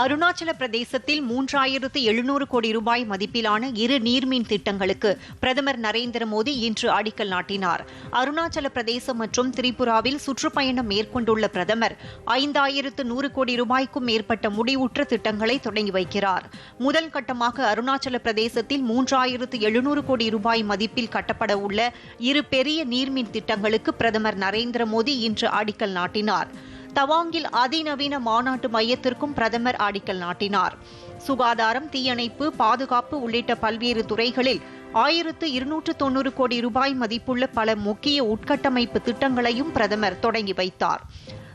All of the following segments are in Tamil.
அருணாச்சல பிரதேசத்தில் மூன்றாயிரத்து எழுநூறு கோடி ரூபாய் மதிப்பிலான இரு நீர்மின் திட்டங்களுக்கு பிரதமர் நரேந்திர மோடி இன்று அடிக்கல் நாட்டினார். அருணாச்சல பிரதேசம் மற்றும் திரிபுராவில் சுற்றுப்பயணம் மேற்கொண்டுள்ள பிரதமர் ஐந்தாயிரத்து நூறு கோடி ரூபாய்க்கும் மேற்பட்ட முடிவுற்ற திட்டங்களை தொடங்கி வைக்கிறார். முதல் கட்டமாக அருணாச்சல பிரதேசத்தில் மூன்றாயிரத்து எழுநூறு கோடி ரூபாய் மதிப்பில் கட்டப்பட உள்ள இரு பெரிய நீர்மின் திட்டங்களுக்கு பிரதமர் நரேந்திர மோடி இன்று அடிக்கல் நாட்டினார். தவாங்கில் அதிநவீன மாநாட்டு மையத்திற்கும் பிரதமர் அடிக்கல் நாட்டினார். சுகாதாரம் தீயணைப்பு பாதுகாப்பு உள்ளிட்ட பல்வேறு துறைகளில் ஆயிரத்து இருநூற்று தொன்னூறு கோடி ரூபாய் மதிப்புள்ள பல முக்கிய உட்கட்டமைப்பு திட்டங்களையும் பிரதமர் தொடங்கி வைத்தார்.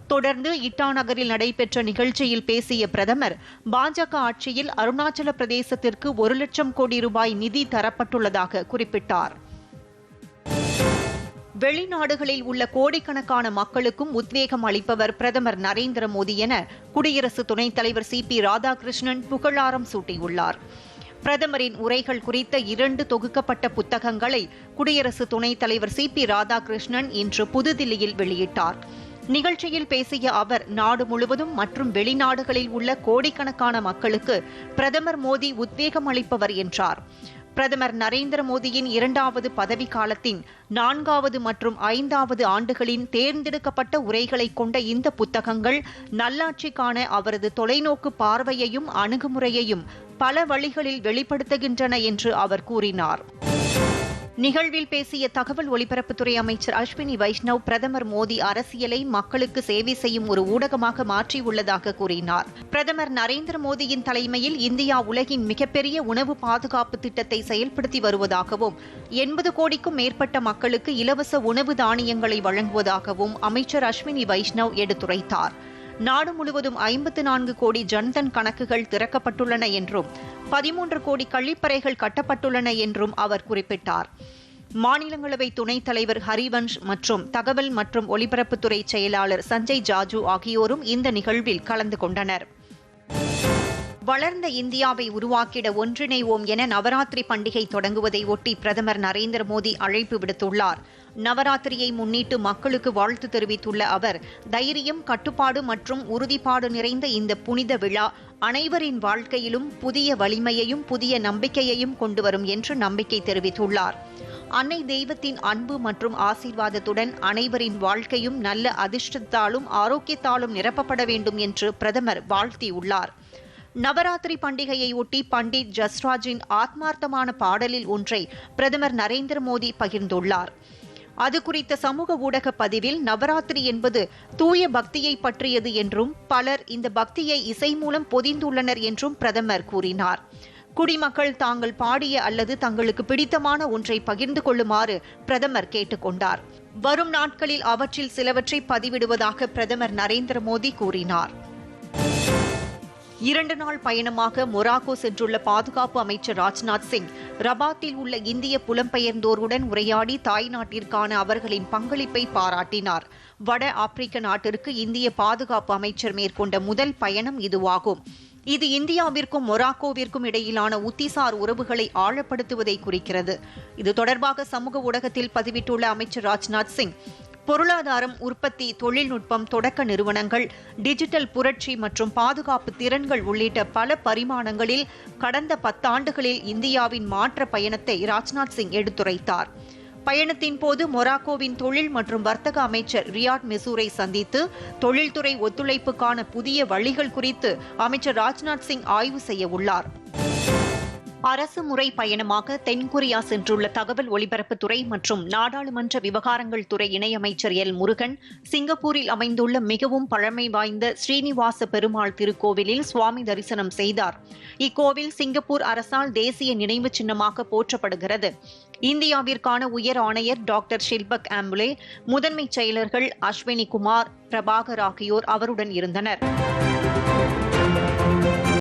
தொடர்ந்து இட்டா நகரில் நடைபெற்ற நிகழ்ச்சியில் பேசிய பிரதமர் பாஜக ஆட்சியில் அருணாச்சல பிரதேசத்திற்கு ஒரு லட்சம் கோடி ரூபாய் நிதி தரப்பட்டுள்ளதாக குறிப்பிட்டார். வெளிநாடுகளில் உள்ள கோடிக்கணக்கான மக்களுக்கும் உத்வேகம் அளிப்பவர் பிரதமர் நரேந்திர மோடி என குடியரசு துணைத் தலைவர் சி பி ராதாகிருஷ்ணன் புகழாரம் சூட்டியுள்ளார். பிரதமரின் உரைகள் குறித்த இரண்டு தொகுக்கப்பட்ட புத்தகங்களை குடியரசு துணைத் தலைவர் சி பி ராதாகிருஷ்ணன் இன்று புதுதில்லியில் வெளியிட்டார். நிகழ்ச்சியில் பேசிய அவர் நாடு முழுவதும் மற்றும் வெளிநாடுகளில் உள்ள கோடிக்கணக்கான மக்களுக்கு பிரதமர் மோடி உத்வேகம் அளிப்பவர் என்றார். பிரதமர் நரேந்திர மோடியின் இரண்டாவது பதவி காலத்தின் நான்காவது மற்றும் ஐந்தாவது ஆண்டுகளின் தேர்ந்தெடுக்கப்பட்ட உரைகளை கொண்ட இந்த புத்தகங்கள் நல்லாட்சிக்கான அவரது தொலைநோக்கு பார்வையையும் அணுகுமுறையையும் பல வழிகளில் வெளிப்படுத்துகின்றன என்று அவர் கூறினார். நிகழ்வில் பேசிய தகவல் ஒலிபரப்புத்துறை அமைச்சர் அஸ்வினி வைஷ்ணவ் பிரதமர் மோடி அரசியலை மக்களுக்கு சேவை செய்யும் ஒரு ஊடகமாக மாற்றியுள்ளதாக கூறினார். பிரதமர் நரேந்திர மோடியின் தலைமையில் இந்தியா உலகின் மிகப்பெரிய உணவு பாதுகாப்பு திட்டத்தை செயல்படுத்தி வருவதாகவும் எண்பது கோடிக்கும் மேற்பட்ட மக்களுக்கு இலவச உணவு தானியங்களை வழங்குவதாகவும் அமைச்சர் அஸ்வினி வைஷ்ணவ் எடுத்துரைத்தார். நாடு முழுவதும் ஐம்பத்து நான்கு கோடி ஜன்தன் கணக்குகள் திறக்கப்பட்டுள்ளன என்றும் பதிமூன்று கோடி கழிப்பறைகள் கட்டப்பட்டுள்ளன என்றும் அவர் குறிப்பிட்டார். மாநிலங்களவை துணைத் தலைவர் ஹரிவன்ஷ் மற்றும் தகவல் மற்றும் ஒலிபரப்புத்துறை செயலாளர் சஞ்சய் ஜாஜு ஆகியோரும் இந்த நிகழ்வில் கலந்து கொண்டனர். வளர்ந்த இந்தியாவை உருவாக்கிட ஒன்றிணைவோம் என நவராத்திரி பண்டிகை தொடங்குவதை ஒட்டி பிரதமர் நரேந்திர மோடி அழைப்பு விடுத்துள்ளார். நவராத்திரியை முன்னிட்டு மக்களுக்கு வாழ்த்து தெரிவித்துள்ள அவர் தைரியம் கட்டுப்பாடு மற்றும் உறுதிப்பாடு நிறைந்த இந்த புனித விழா அனைவரின் வாழ்க்கையிலும் புதிய வலிமையையும் புதிய நம்பிக்கையையும் கொண்டு வரும் என்று நம்பிக்கை தெரிவித்துள்ளார். அன்னை தெய்வத்தின் அன்பு மற்றும் ஆசீர்வாதத்துடன் அனைவரின் வாழ்க்கையும் நல்ல அதிர்ஷ்டத்தாலும் ஆரோக்கியத்தாலும் நிரப்பப்பட வேண்டும் என்று பிரதமர் வாழ்த்தியுள்ளார். நவராத்திரி பண்டிகையை ஒட்டி பண்டிட் ஜஸ்ராஜின் ஆத்மார்த்தமான பாடலில் ஒன்றை பிரதமர் நரேந்திர மோடி பகிர்ந்துள்ளார். அது குறித்த சமூக ஊடக பதிவில் நவராத்திரி என்பது தூய பக்தியை பற்றியது என்றும் பலர் இந்த பக்தியை இசை மூலம் பொதிந்துள்ளனர் என்றும் பிரதமர் கூறினார். குடிமக்கள் தாங்கள் பாடிய அல்லது தங்களுக்கு பிடித்தமான ஒன்றை பகிர்ந்து கொள்ளுமாறு பிரதமர் கேட்டுக்கொண்டார் வரும் நாட்களில் அவற்றில் சிலவற்றை பதிவிடுவதாக பிரதமர் நரேந்திர மோடி கூறினார். இரண்டு நாள் பயணமாக மொராக்கோ சென்றுள்ள பாதுகாப்பு அமைச்சர் ராஜ்நாத் சிங் ரபாத்தில் உள்ள இந்திய புலம்பெயர்ந்தோருடன் உரையாடி தாய் நாட்டிற்கான அவர்களின் பங்களிப்பை பாராட்டினார். வட ஆப்பிரிக்க நாட்டிற்கு இந்திய பாதுகாப்பு அமைச்சர் மேற்கொண்ட முதல் பயணம் இதுவாகும். இது இந்தியாவிற்கும் மொராக்கோவிற்கும் இடையிலான உத்திசார் உறவுகளை ஆழப்படுத்துவதை குறிக்கிறது. இது தொடர்பாக சமூக ஊடகத்தில் பதிவிட்டுள்ள அமைச்சர் ராஜ்நாத் சிங் பொருளாதாரம் உற்பத்தி தொழில்நுட்பம் தொடக்க நிறுவனங்கள் டிஜிட்டல் புரட்சி மற்றும் பாதுகாப்பு திறன்கள் உள்ளிட்ட பல பரிமாணங்களில் கடந்த பத்தாண்டுகளில் இந்தியாவின் மாற்ற பயணத்தை ராஜ்நாத் சிங் எடுத்துரைத்தார். பயணத்தின் போது மொராக்கோவின் தொழில் மற்றும் வர்த்தக அமைச்சர் ரியாட் மெசூரை சந்தித்து தொழில்துறை ஒத்துழைப்புக்கான புதிய வழிகள் குறித்து அமைச்சர் ராஜ்நாத் சிங் ஆய்வு செய்ய உள்ளார். அரசு முறை பயணமாக தென்கொரியா சென்றுள்ள தகவல் ஒலிபரப்புத்துறை மற்றும் நாடாளுமன்ற விவகாரங்கள் துறை இணையமைச்சர் எல். முருகன் சிங்கப்பூரில் அமைந்துள்ள மிகவும் பழமை வாய்ந்த ஸ்ரீனிவாச பெருமாள் திருக்கோவிலில் சுவாமி தரிசனம் செய்தார். இக்கோவில் சிங்கப்பூர் அரசால் தேசிய நினைவு சின்னமாக போற்றப்படுகிறது. இந்தியாவிற்கான உயர் ஆணையர் டாக்டர் ஷில்பக் ஆம்புலே முதன்மைச் செயலர்கள் அஸ்வினி குமார் பிரபாகர் ஆகியோர் அவருடன் இருந்தனர்.